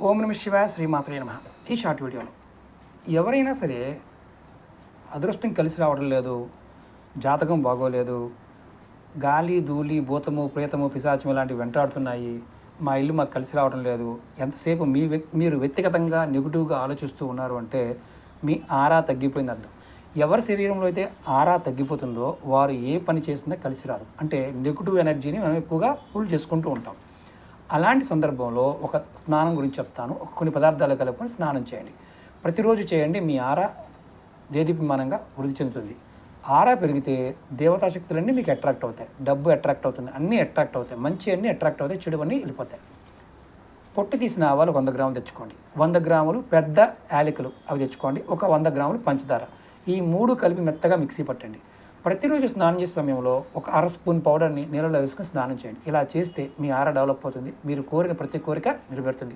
ఓం నమ శివ శ్రీమాత్రే నమ. ఈ షార్ట్ వీడియోలో ఎవరైనా సరే అదృష్టం కలిసి రావడం లేదు జాతకం బాగోలేదు గాలి ధూళి భూతము ప్రేతము పిశాచము ఇలాంటివి వెంటాడుతున్నాయి మా ఇల్లు మాకు కలిసి రావడం లేదు ఎంతసేపు మీ వ్యక్- మీరు వ్యక్తిగతంగా నెగిటివ్గా ఆలోచిస్తూ ఉన్నారు అంటే మీ ఆరా తగ్గిపోయింది అర్థం. ఎవరి శరీరంలో అయితే ఆరా తగ్గిపోతుందో వారు ఏ పని చేసినా కలిసి రాదు. అంటే నెగిటివ్ ఎనర్జీని మనం ఎక్కువగా పుల్ చేసుకుంటూ ఉంటాం. అలాంటి సందర్భంలో ఒక స్నానం గురించి చెప్తాను. ఒక కొన్ని పదార్థాలు కలుపుకొని స్నానం చేయండి. ప్రతిరోజు చేయండి. మీ ఆరా దేదీప్యమానంగా వృద్ధి చెందుతుంది. ఆరా పెరిగితే దేవతా శక్తులన్నీ మీకు అట్రాక్ట్ అవుతాయి. డబ్బు అట్రాక్ట్ అవుతుంది. అన్నీ అట్రాక్ట్ అవుతాయి. మంచి అన్నీ అట్రాక్ట్ అవుతాయి. చెడు అన్నీ వెళ్ళిపోతాయి. పొట్టు తీసిన ఆవాలు వంద గ్రాములు తెచ్చుకోండి. వంద గ్రాములు పెద్ద యాలకులు అవి తెచ్చుకోండి. ఒక వంద గ్రాములు పంచదార. ఈ మూడు కలిపి మెత్తగా మిక్సీ పట్టండి. ప్రతిరోజు స్నానం చేసే సమయంలో ఒక అర స్పూన్ పౌడర్ని నీళ్ళలో వేసుకొని స్నానం చేయండి. ఇలా చేస్తే మీ ఆర డెవలప్ అవుతుంది. మీరు కోరిన ప్రతి కోరిక నిలబెడుతుంది